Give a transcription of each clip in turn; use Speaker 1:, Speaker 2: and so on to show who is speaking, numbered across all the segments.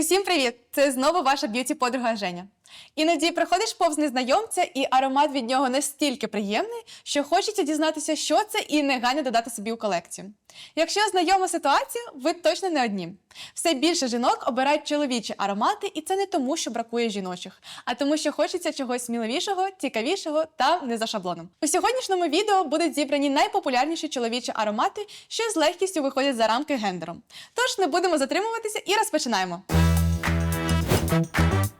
Speaker 1: Усім привіт! Це знову ваша б'юті подруга Женя. Іноді приходиш повз незнайомця, і аромат від нього настільки приємний, що хочеться дізнатися, що це, і негайно додати собі у колекцію. Якщо знайома ситуація, ви точно не одні. Все більше жінок обирають чоловічі аромати, і це не тому, що бракує жіночих, а тому, що хочеться чогось сміливішого, цікавішого та не за шаблоном. У сьогоднішньому відео будуть зібрані найпопулярніші чоловічі аромати, що з легкістю виходять за рамки гендеру. Тож не будемо затримуватися і розпочинаємо. Música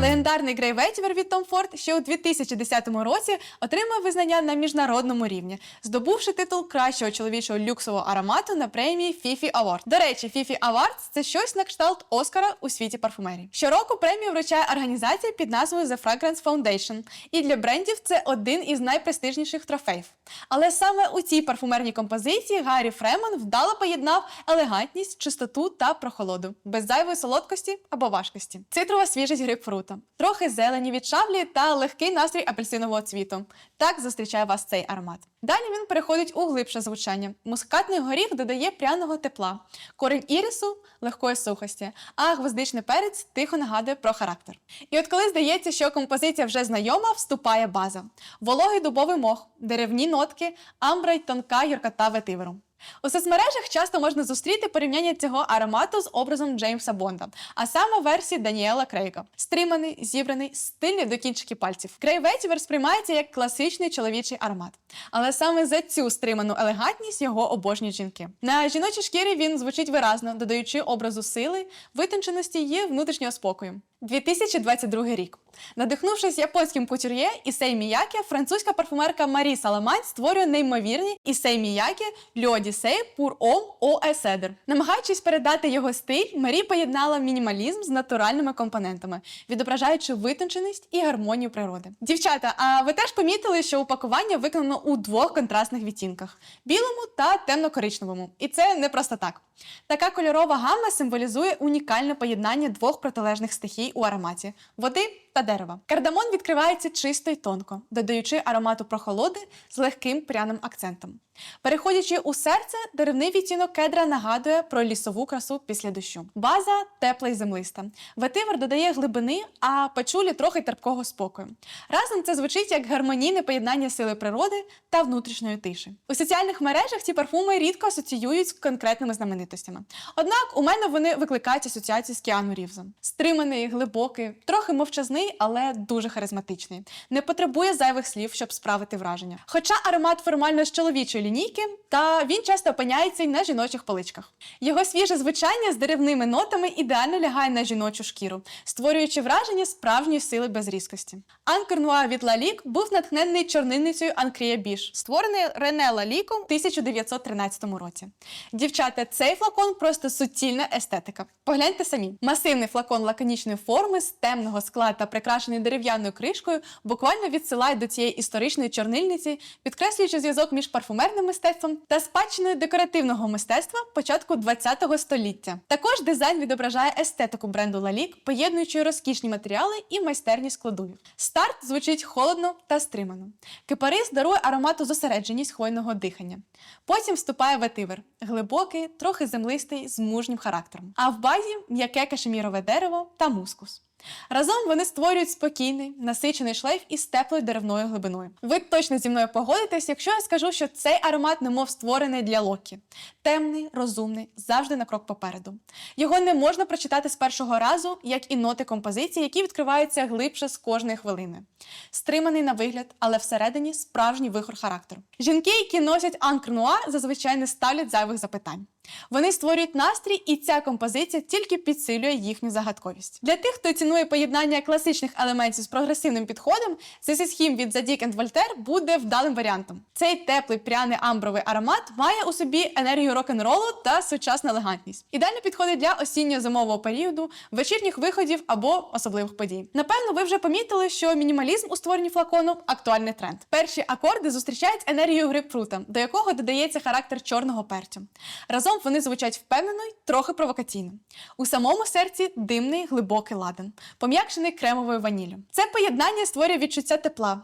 Speaker 1: Легендарний Грей Ветівер від Tom Ford ще у 2010 році отримав визнання на міжнародному рівні, здобувши титул кращого чоловічого люксового аромату на премії Fifi Award. До речі, Fifi Awards – це щось на кшталт Оскара у світі парфумерії. Щороку премію вручає організація під назвою The Fragrance Foundation, і для брендів це один із найпрестижніших трофеїв. Але саме у цій парфумерній композиції Гаррі Фреман вдало поєднав елегантність, чистоту та прохолоду, без зайвої солодкості або важкості. Цитрова свіжість грейпфрута, трохи зелені від шаблі та легкий настрій апельсинового цвіту. Так зустрічає вас цей аромат. Далі він переходить у глибше звучання. Мускатний горіх додає пряного тепла, корінь ірису легкої сухості, а гвоздичний перець тихо нагадує про характер. І от коли здається, що композиція вже знайома, вступає база: вологий дубовий мох, деревні нотки, амбра й тонка гіркота ветиверу. У соцмережах часто можна зустріти порівняння цього аромату з образом Джеймса Бонда, а саме версії Даніела Крейга. Стриманий, зібраний, стильний до кінчиків пальців. Крей Ветівер сприймається як класичний чоловічий аромат. Але саме за цю стриману елегантність його обожнюють жінки. На жіночій шкірі він звучить виразно, додаючи образу сили, витонченості і внутрішнього спокою. 2022 рік. Надихнувшись японським кутюр'є Ісей Міякі, французька парфумерка Марі Саламань створює неймовірні Ісей Міякі Льодісей Пур Ом О Еседер. Намагаючись передати його стиль, Марі поєднала мінімалізм з натуральними компонентами, відображаючи витонченість і гармонію природи. Дівчата, а ви теж помітили, що упакування виконано у двох контрастних відтінках білому та темно-коричневому. І це не просто так. Така кольорова гамма символізує унікальне поєднання двох протилежних стихій у ароматі води та дерева. Кардамон відкривається чисто й тонко, додаючи аромату прохолоди з легким пряним акцентом. Переходячи у серце, деревний відтінок кедра нагадує про лісову красу після дощу. База тепла й землиста. Ветивер додає глибини, а пачулі трохи терпкого спокою. Разом це звучить як гармонійне поєднання сили природи та внутрішньої тиші. У соціальних мережах ці парфуми рідко асоціюють з конкретними знаменитостями. Однак у мене вони викликають асоціації з Кіану Рівзом. Стриманий, глибокий, трохи мовчазний, але дуже харизматичний. Не потребує зайвих слів, щоб справити враження. Хоча аромат формально з чоловічої лінійки, та він часто опиняється й на жіночих поличках. Його свіже звучання з деревними нотами ідеально лягає на жіночу шкіру, створюючи враження справжньої сили без різкості. Анкер Нуа від Лалік був натхнений чорниницею Анкрія Біш, створений Рене Лаліком у 1913 році. Дівчата, цей флакон просто суцільна естетика. Погляньте самі. Масивний флакон лаконічної форми з темного скла та прикрашений дерев'яною кришкою буквально відсилає до цієї історичної чорнильниці, підкреслюючи зв'язок між парфумерним мистецтвом та спадщиною декоративного мистецтва початку ХХ століття. Також дизайн відображає естетику бренду Лалік, поєднуючи розкішні матеріали і майстерність складовів. Старт звучить холодно та стримано. Кипарис дарує аромату зосередженість хвойного дихання. Потім вступає ветивер глибокий, трохи землистий, з мужнім характером. А в базі м'яке кашемірове дерево та мускус. Разом вони створюють спокійний, насичений шлейф із теплою деревною глибиною. Ви точно зі мною погодитесь, якщо я скажу, що цей аромат немов створений для Локі. Темний, розумний, завжди на крок попереду. Його не можна прочитати з першого разу, як і ноти композиції, які відкриваються глибше з кожної хвилини. Стриманий на вигляд, але всередині справжній вихор характеру. Жінки, які носять анкр нуа, зазвичай не ставлять зайвих запитань. Вони створюють настрій, і ця композиція тільки підсилює їхню загадковість. Для тих, хто цінує поєднання класичних елементів з прогресивним підходом, is від Zadig Voltaire буде вдалим варіантом. Цей теплий пряний амбровий аромат має у собі енергію рок-н-ролу та сучасну елегантність. Ідеально підходить для осінньо-зимового періоду, вечірніх виходів або особливих подій. Напевно, ви вже помітили, що мінімалізм у створенні флакону актуальний тренд. Перші акорди зустрічають енергію грейпфрута, до якого додається характер чорного перцю. Разом вони звучать впевнено й трохи провокаційно. У самому серці димний глибокий ладан, пом'якшений кремовою ваніллю. Це поєднання створює відчуття тепла,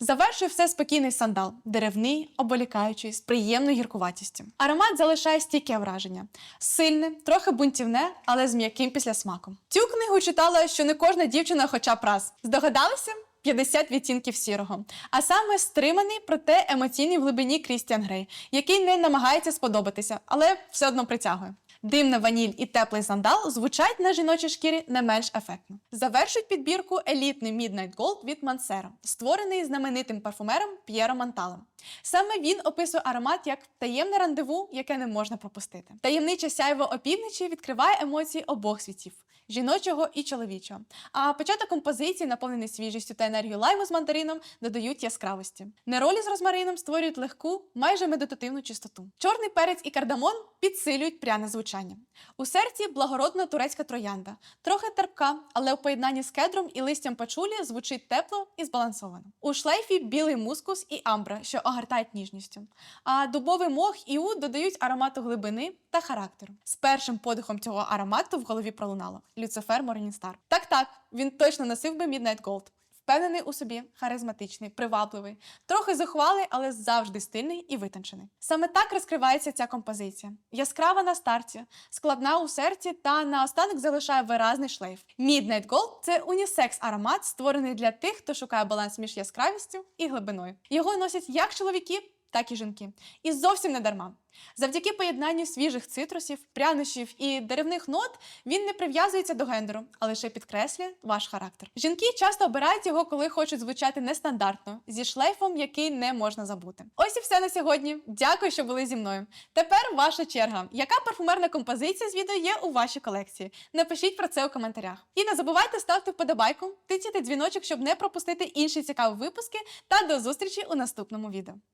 Speaker 1: Завершує все спокійний сандал, деревний, оболікаючий, з приємною гіркуватістю. Аромат залишає стійке враження. Сильне, трохи бунтівне, але з м'яким післясмаком. Цю книгу читала, що не кожна дівчина хоча б раз. Здогадалися? 50 відтінків сірого. А саме стриманий, проте емоційний в глибині Крістіан Грей, який не намагається сподобатися, але все одно притягує. Димна ваніль і теплий сандал звучать на жіночій шкірі не менш ефектно. Завершують підбірку елітний Midnight Gold від Мансера, створений знаменитим парфумером П'єро Манталом. Саме він описує аромат як таємне рандеву, яке не можна пропустити. Таємниче сяйво опівночі відкриває емоції обох світів жіночого і чоловічого. А початок композиції, наповнений свіжістю та енергією лайму з мандарином, додають яскравості. Неролі з розмарином створюють легку, майже медитативну чистоту. Чорний перець і кардамон підсилюють пряне звучання. У серці благородна турецька троянда, трохи терпка, але у поєднанні з кедром і листям пачулі звучить тепло і збалансовано. У шлейфі білий мускус і амбра, що огортають ніжністю. А дубовий мох і уд додають аромату глибини та характеру. З першим подихом цього аромату в голові пролунало Люцифер Морнінстар. Так, так, він точно носив би Midnight Gold. Впевнений у собі, харизматичний, привабливий, трохи зухвалий, але завжди стильний і витончений. Саме так розкривається ця композиція: яскрава на старті, складна у серці та наостанок залишає виразний шлейф. Midnight Gold – це унісекс аромат, створений для тих, хто шукає баланс між яскравістю і глибиною. Його носять як чоловіки, так і жінки. І зовсім не дарма. Завдяки поєднанню свіжих цитрусів, прянощів і деревних нот він не прив'язується до гендеру, а лише підкреслює ваш характер. Жінки часто обирають його, коли хочуть звучати нестандартно, зі шлейфом, який не можна забути. Ось і все на сьогодні. Дякую, що були зі мною. Тепер ваша черга. Яка парфумерна композиція з відео є у вашій колекції? Напишіть про це у коментарях. І не забувайте ставити вподобайку, тицяти дзвіночок, щоб не пропустити інші цікаві випуски. Та до зустрічі у наступному відео.